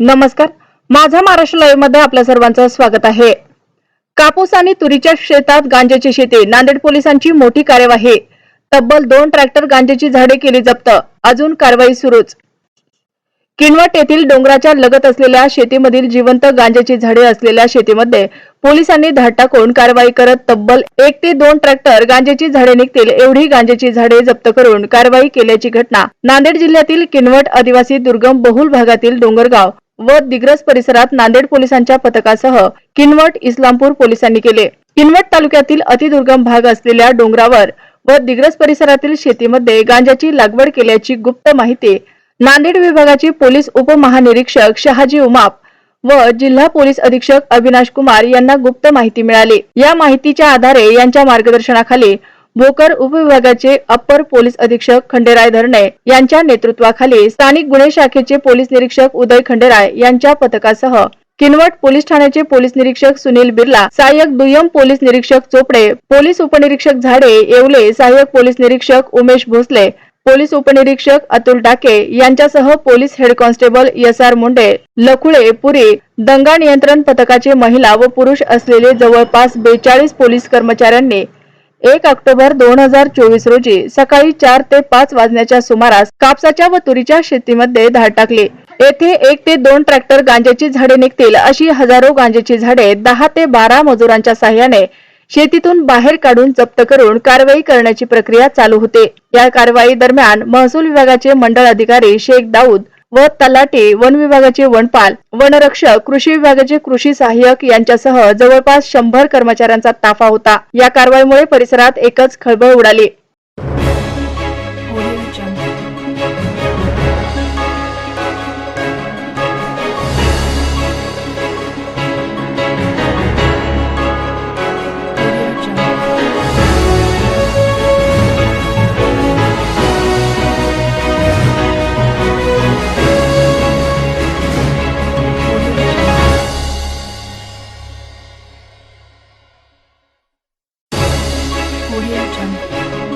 नमस्कार. माझा महाराष्ट्र लाईव्हमध्ये आपल्या सर्वांचं स्वागत आहे. कापूस आणि तुरीच्या शेतात गांजेची शेती नांदेड पोलिसांची मोठी कार्यवाही तब्बल दोन ट्रॅक्टर गांजेची झाडे केली जप्त अजून कारवाई सुरूच. किनवट येथील डोंगराच्या लगत असलेल्या शेतीमधील जिवंत गांजेची झाडे असलेल्या शेतीमध्ये पोलिसांनी धाड टाकून कारवाई करत तब्बल एक ते दोन ट्रॅक्टर गांजेची झाडे निघतील एवढी गांजेची झाडे जप्त करून कारवाई केल्याची घटना नांदेड जिल्ह्यातील किनवट आदिवासी दुर्गम बहुल भागातील डोंगरगाव व दिग्रस परिसरात नांदेड पोलिसांच्या पथकासह किनवट इस्लामपूर पोलिसांनी केले. किनवट तालुक्यातील अतिदुर्गम भाग असलेल्या डोंगरावर व दिग्रस परिसरातील शेतीमध्ये गांजाची लागवड केल्याची गुप्त माहिती नांदेड विभागाचे पोलीस उपमहानिरीक्षक शहाजी उमाप व जिल्हा पोलीस अधीक्षक अविनाश कुमार यांना गुप्त माहिती मिळाली. या माहितीच्या आधारे यांच्या मार्गदर्शनाखाली भोकर उपविभागाचे अप्पर पोलीस अधीक्षक खंडेराय धरणे यांच्या नेतृत्वाखाली स्थानिक गुन्हे शाखेचे पोलीस निरीक्षक उदय खंडेराय यांच्या पथकासह किनवट पोलीस ठाण्याचे पोलीस निरीक्षक सुनील बिर्ला सहाय्यक दुय्यम पोलीस निरीक्षक चोपडे पोलीस उपनिरीक्षक झाडे येवले सहाय्यक पोलीस निरीक्षक उमेश भोसले पोलीस उपनिरीक्षक अतुल टाके यांच्यासह police head constable S R Munde Lakhule Puri दंगा नियंत्रण पथकाचे महिला व पुरुष असलेले जवळपास बेचाळीस पोलीस कर्मचाऱ्यांनी एक ऑक्टोबर दोन हजार चोवीस रोजी सकाळी चार ते पाच वाजण्याच्या सुमारास कापसाच्या व तुरीच्या शेतीमध्ये धाड टाकली. येथे एक ते दोन ट्रॅक्टर गांजेची झाडे निघतील अशी हजारो गांजेची झाडे दहा ते बारा मजुरांच्या साह्याने शेतीतून बाहेर काढून जप्त करून कारवाई करण्याची प्रक्रिया चालू होते. या कारवाई दरम्यान महसूल विभागाचे मंडळ अधिकारी शेख दाऊद व तलाटे वन विभागाचे वनपाल वनरक्षक कृषी विभागाचे कृषी सहाय्यक यांच्यासह जवळपास शंभर कर्मचाऱ्यांचा ताफा होता. या कारवाईमुळे परिसरात एकच खळबळ उडाली. Audio Jungle.